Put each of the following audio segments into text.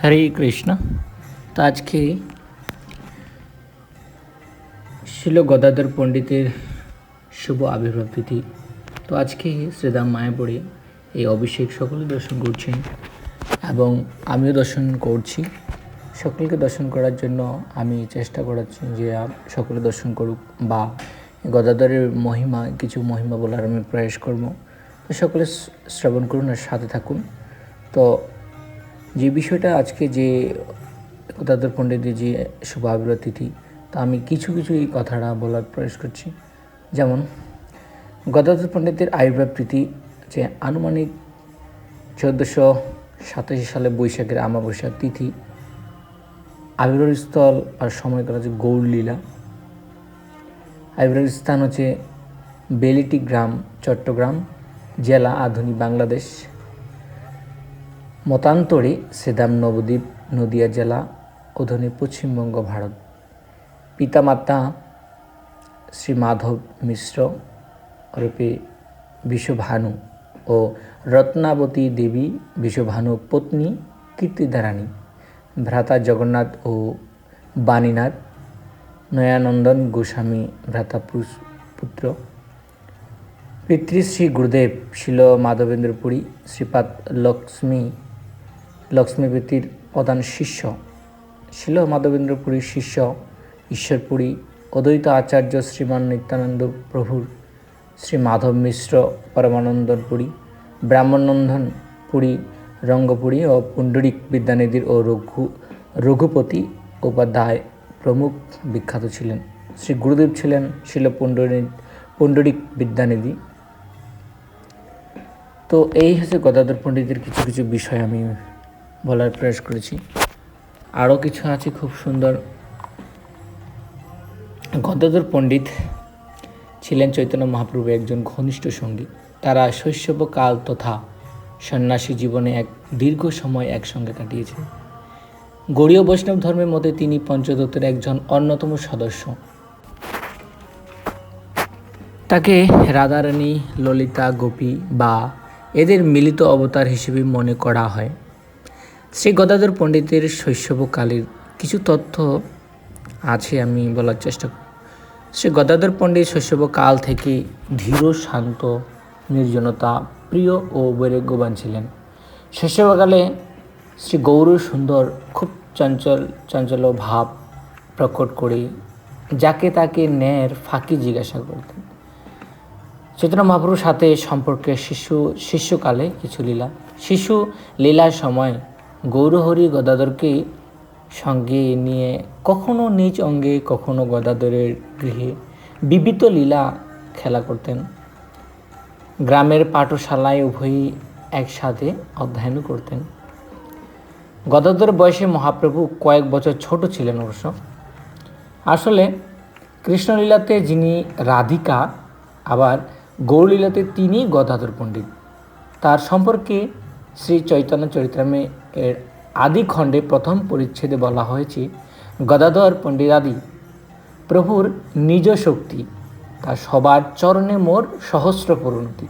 হরে কৃষ্ণ। তো আজকে শিল গদাধর পণ্ডিতের শুভ আবির্ভাব তিথি তো আজকে শ্রীদাম মায়াপুরে এই অভিষেক সকলে দর্শন করছেন এবং আমিও দর্শন করছি। সকলকে দর্শন করার জন্য আমি চেষ্টা করাচ্ছি যে সকলে দর্শন করুক বা গদাধরের মহিমা, কিছু মহিমা বলার আমি প্রয়াস করব। তো সকলে শ্রবণ করুন আর সাথে থাকুন। তো যে বিষয়টা আজকে যে গদাধর পণ্ডিতের যে শুভ আবির্ভাব তিথি, তা আমি কিছু কিছু এই কথাটা বলার প্রয়াস করছি। যেমন, গদাধর পণ্ডিতের আবির্ভাব তিথি যে আনুমানিক চোদ্দোশো সাতাশি সালে বৈশাখের আমাবস্যার তিথি, আবির্ভাব স্থল আর সময় করা হচ্ছে গৌরলীলা, আবির্ভাব স্থান হচ্ছে বেলিটি গ্রাম, চট্টগ্রাম, জেলা আধুনিক বাংলাদেশ। মতান্তরে সেদাম নবদ্বীপ নদিয়া জেলা অধনী পশ্চিমবঙ্গ ভারত। পিতামাতা শ্রী মাধব মিশ্র রূপে বিশ্বভানু ও রত্নাবতী দেবী বিশ্বভানু পত্নী কীর্তিধারানী ভ্রাতা জগন্নাথ ও বাণীনাথ, নয়ানন্দন গোস্বামী ভ্রাতা পুত্র। পিতৃশ্রী গুরুদেব শিল মাধবেন্দ্রপুরী, শ্রীপাদ লক্ষ্মী লক্ষ্মীপতির প্রধান শিষ্য শিল মাধবেন্দ্রপুরীর শিষ্য ঈশ্বরপুরী অদ্বৈত আচার্য শ্রীমান নিত্যানন্দ প্রভুর শ্রী মাধব মিশ্র পরমানন্দপুরী ব্রাহ্মণনন্দন পুরী রঙ্গপুরী ও পুণ্ডরিক বিদ্যানিধির ও রঘু, রঘুপতি উপাধ্যায় প্রমুখ বিখ্যাত ছিলেন। শ্রী গুরুদেব ছিলেন শিল পুণ্ডরিক পুণ্ডরিক বিদ্যানিধি। তো এই হচ্ছে গদাধর পণ্ডিতের কিছু কিছু বিষয় আমি বলার প্রয়াস করেছি। আরও কিছু আছে খুব সুন্দর। গদাধর পণ্ডিত ছিলেন চৈতন্য মহাপ্রভু একজন ঘনিষ্ঠ সঙ্গী। তারা শৈশবকাল তথা সন্ন্যাসী জীবনে এক দীর্ঘ সময় একসঙ্গে কাটিয়েছেন। গৌড়ীয় বৈষ্ণব ধর্মের মতে তিনি পঞ্চদত্তের একজন অন্যতম সদস্য। তাকে রাধারানী, ললিতা, গোপী বা এদের মিলিত অবতার হিসেবে মনে করা হয়। শ্রী গদাধর পণ্ডিতের শৈশবকালের কিছু তথ্য আছে আমি বলার চেষ্টা করব। শ্রী গদাধর পণ্ডিত শৈশবকাল থেকে ধীর, শান্ত, নির্জনতা, প্রিয় ও বৈরাগ্যবান ছিলেন। শৈশবকালে শ্রী গৌর সুন্দর খুব চঞ্চল চঞ্চল ভাব প্রকট করে যাকে তাকে ন্যায়ের ফাঁকি জিজ্ঞাসা করতেন। চৈতন্য মহাপ্রভুর সাথে সম্পর্কে শিশু শিষ্যকালে কিছু লীলা, শিশু লীলার সময় গৌরহরি গদাধরকে সঙ্গে নিয়ে কখনো নিজ অঙ্গে, কখনো গদাধরের গৃহে বিবিধ লীলা খেলা করতেন। গ্রামের পাঠশালায় উভয়ই একসাথে অধ্যয়ন করতেন। গদাধর বয়সে মহাপ্রভু কয়েক বছর ছোট ছিলেন অবশ্য। আসলে কৃষ্ণলীলাতে যিনি রাধিকা, আবার গৌরলীলাতে তিনি গদাধর পণ্ডিত। তার সম্পর্কে শ্রী চৈতন্য চরিত্রামে এর আদি খণ্ডে প্রথম পরিচ্ছেদে বলা হয়েছে, গদাধর পণ্ডিতাদি, প্রভুর নিজ শক্তি তার সবার চরণে মোর সহস্র পরিণতি।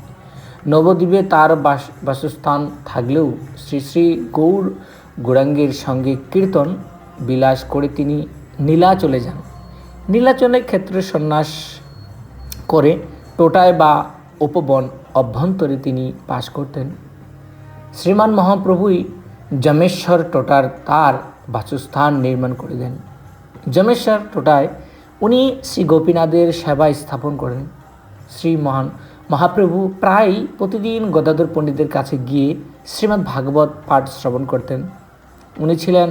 নবদ্বীপে তার বাস, বাসস্থান থাকলেও শ্রী শ্রী গৌর গৌরাঙ্গের সঙ্গে কীর্তন বিলাস করে তিনি নীলাচলে যান। নীলাচলের ক্ষেত্রে সন্ন্যাস করে, টোটায় বা উপবন অভ্যন্তরে তিনি বাস করতেন। শ্রীমান মহাপ্রভুই জমেশ্বর টোটার তার বাসস্থান নির্মাণ করে দেন জমেশ্বর টোটায় উনি শ্রী গোপীনাথের সেবা স্থাপন করেন। শ্রী মহান মহাপ্রভু প্রায় প্রতিদিন গদাধর পণ্ডিতের কাছে গিয়ে শ্রীমদ্ ভাগবত পাঠ শ্রবণ করতেন। উনি ছিলেন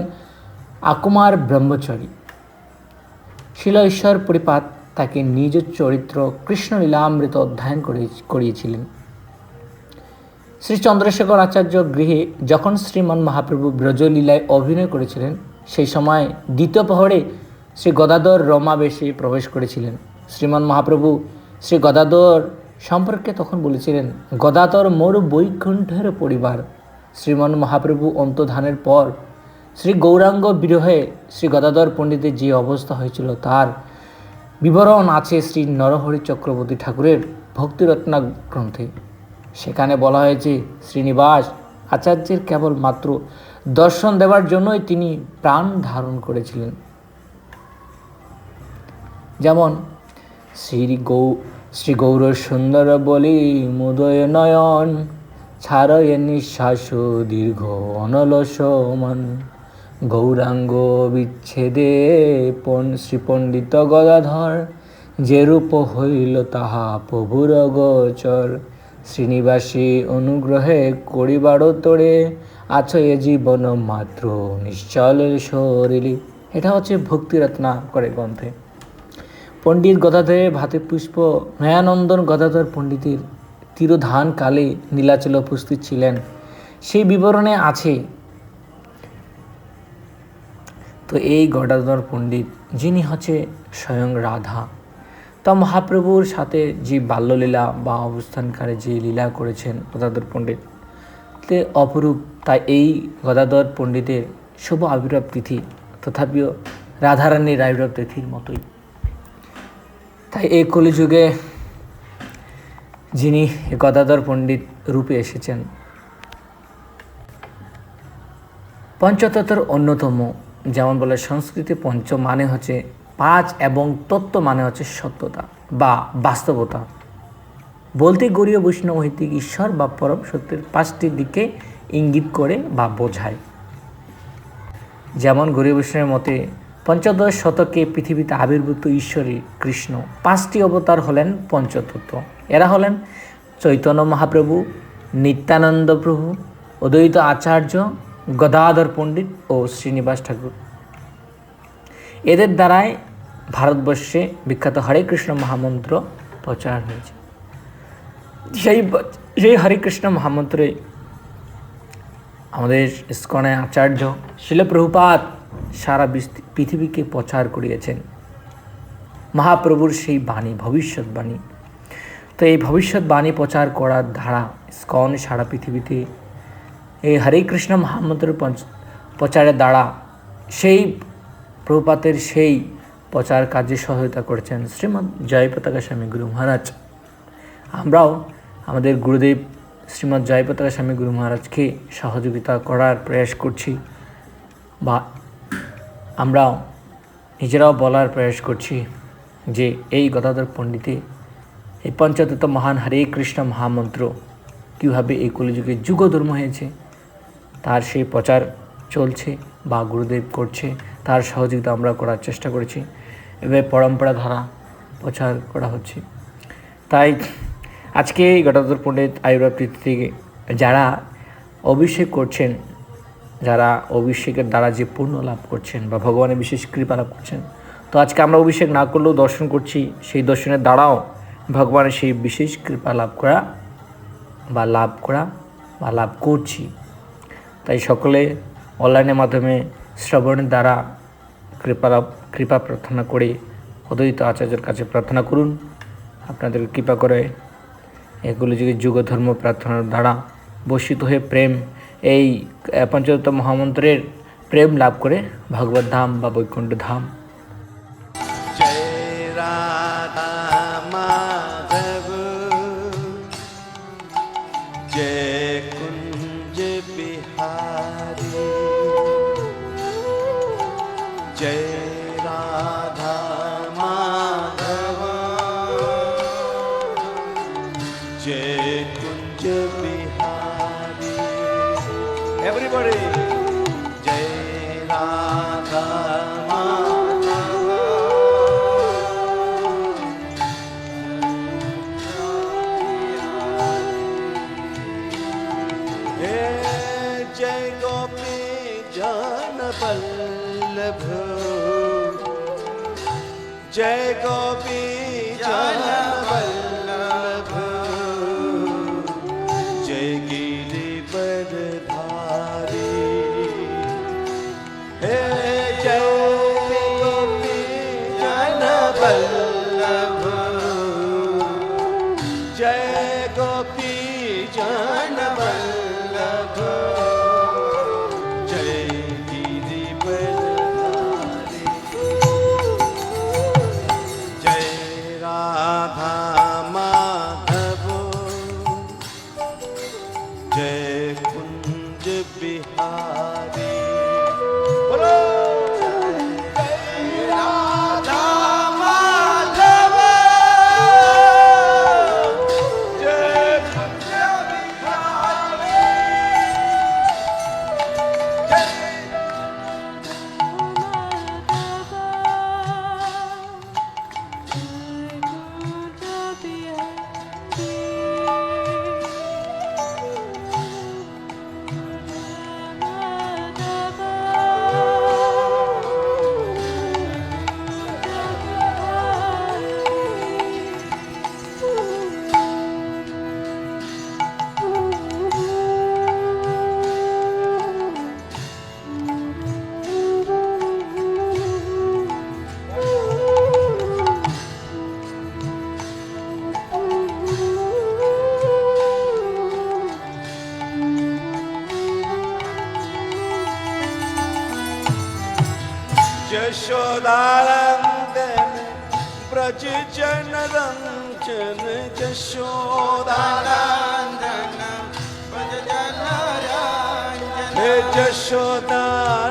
আকুমার ব্রহ্মচারী। শিল ঈশ্বর পরিপাত তাকে নিজ চরিত্র কৃষ্ণলীলামৃত অধ্যয়ন করে করিয়েছিলেন। শ্রী চন্দ্রশেখর আচার্য গৃহে যখন শ্রীমান মহাপ্রভু ব্রজলীলায় অভিনয় করেছিলেন, সেই সময় দ্বিতীয় প্রহরে শ্রী গদাধর রমাবেশে প্রবেশ করেছিলেন। শ্রীমান মহাপ্রভু শ্রী গদাধর সম্পর্কে তখন বলেছিলেন, গদাধর মোর বৈকুণ্ঠের পরিবার। শ্রীমান মহাপ্রভু অন্তধানের পর শ্রী গৌরাঙ্গ বিরহে শ্রী গদাধর পণ্ডিতের যে অবস্থা হয়েছিল, তার বিবরণ আছে শ্রী নরহরি চক্রবর্তী ঠাকুরের ভক্তিরত্না গ্রন্থে সেখানে বলা হয়েছে, শ্রীনিবাস আচার্যের কেবল মাত্র দর্শন দেওয়ার জন্যই তিনি প্রাণ ধারণ করেছিলেন। যেমন, শ্রী গৌ, শ্রী গৌর সুন্দর বলি মুদয় নয়ন ছাড়য় নিঃশ্বাস দীর্ঘ অনলস মন গৌরাঙ্গ বিচ্ছেদে পন শ্রী পণ্ডিত গদাধর, যে রূপ হইল তাহা প্রভুর গোচর। শ্রীনিবাসী অনুগ্রহে করিবার তোরে আছো এ জীবন মাত্র নিশ্চলের শরীরে এটা হচ্ছে ভক্তিরত্না করে গ্রন্থে। পণ্ডিত গদাধরের ভাতে পুষ্প নয়ানন্দন গদাধর পণ্ডিতের তিরোধান কালে নীলাচলে উপস্থিত ছিলেন। সেই বিবরণে আছে, তো এই গদাধর পণ্ডিত যিনি হচ্ছে স্বয়ং রাধা। তা মহাপ্রভুর সাথে যে বাল্যলীলা বা অবস্থানকারে যে লীলা করেছেন গদাধর পণ্ডিত, তে অপরূপ। তাই এই গদাধর পণ্ডিতের শুভ আবির্ভাব তিথি তথাপিও রাধারানীর আবির্ভাব তিথির মতোই। তাই এই কলিযুগে যিনি গদাধর পণ্ডিত রূপে এসেছেন, পঞ্চতত্ত্বর অন্যতম, যেমন বলে সংস্কৃতি পঞ্চ মানে হচ্ছে পাঁচ এবং তত্ত্ব মানে হচ্ছে সত্যতা বা বাস্তবতা। বলতে গরীয় বৈষ্ণব ঐতিক ঈশ্বর বা পরম সত্যের পাঁচটি দিকে ইঙ্গিত করে বা বোঝায়। যেমন গরীয় বৈষ্ণবের মতে, পঞ্চদশ শতকে পৃথিবীতে আবির্ভূত ঈশ্বরী কৃষ্ণ পাঁচটি অবতার হলেন পঞ্চতত্ত্ব। এরা হলেন চৈতন্য মহাপ্রভু, নিত্যানন্দ প্রভু, অদ্বৈত আচার্য, গদাধর পণ্ডিত ও শ্রীনিবাস ঠাকুর। এদের দ্বারাই ভারতবর্ষে বিখ্যাত হরে কৃষ্ণ মহামন্ত্র প্রচার হয়েছে। সেই সেই হরে কৃষ্ণ মহামন্ত্রে আমাদের ইস্কনে আচার্য শিলপ্রভুপাত সারা পৃথিবীকে প্রচার করিয়েছেন। মহাপ্রভুর সেই বাণী ভবিষ্যৎবাণী তো এই ভবিষ্যৎবাণী প্রচার করার ধারা স্কন সারা পৃথিবীতে এই হরে কৃষ্ণ মহামন্ত্রের পঞ্চ- প্রচারের দ্বারা সেই প্রভুপাতের সেই প্রচার কাজে সহায়তা করেছেন শ্রীমৎ জয় পতাকা স্বামী গুরু মহারাজ। আমরাও আমাদের গুরুদেব শ্রীমৎ জয়পতাকা স্বামী গুরু মহারাজকে সহযোগিতা করার প্রয়াস করছি বা আমরাও নিজেরাও বলার প্রয়াস করছি যে এই গদাধর পণ্ডিতে এই পঞ্চতত্ত্ব মহান হরে কৃষ্ণ মহামন্ত্র কীভাবে এই কলিযুগে যুগধর্ম হয়েছে, তার সেই প্রচার চলছে। বা গুরুদেব করছে, তার সহযোগিতা আমরা করার চেষ্টা করেছি। এভাবে পরম্পরা ধারা প্রচার করা হচ্ছে। তাই আজকে এই গদাধর পণ্ডিত আয়ুর্বেদ থেকে যারা অভিষেক করছেন, যারা অভিষেকের দ্বারা যে পূর্ণ লাভ করছেন বা ভগবানের বিশেষ কৃপা লাভ করছেন, তো আজকে আমরা অভিষেক না করলেও দর্শন করছি, সেই দর্শনের দ্বারাও ভগবানের সেই বিশেষ কৃপা লাভ করা বা লাভ করা বা লাভ করছি। তাই সকলে অনলাইনের মাধ্যমে শ্রবণের দ্বারা কৃপা কৃপা প্রার্থনা করে অদ্বৈত আচার্যের কাছে প্রার্থনা করুন। আপনাদের কৃপা করে এগুলি যদি যুগ ধর্ম প্রার্থনার দ্বারা বর্ষিত হয়ে প্রেম, এই পঞ্চদত্ত মহামন্ত্রের প্রেম লাভ করে ভগবত ধাম বা বৈকুণ্ঠ ধাম। जय जय राधा जय कुंज बिहारी। जय राधा जय गोपी जन પ્રભુ જય ગોપી જન વલ્લભ જય ગીરી પર ધારી હે જય ગોપી જન વલ્લભ जशोदानन्दन ब्रज जन रञ्जन जशोदानन्दन हे जशोदानन्दन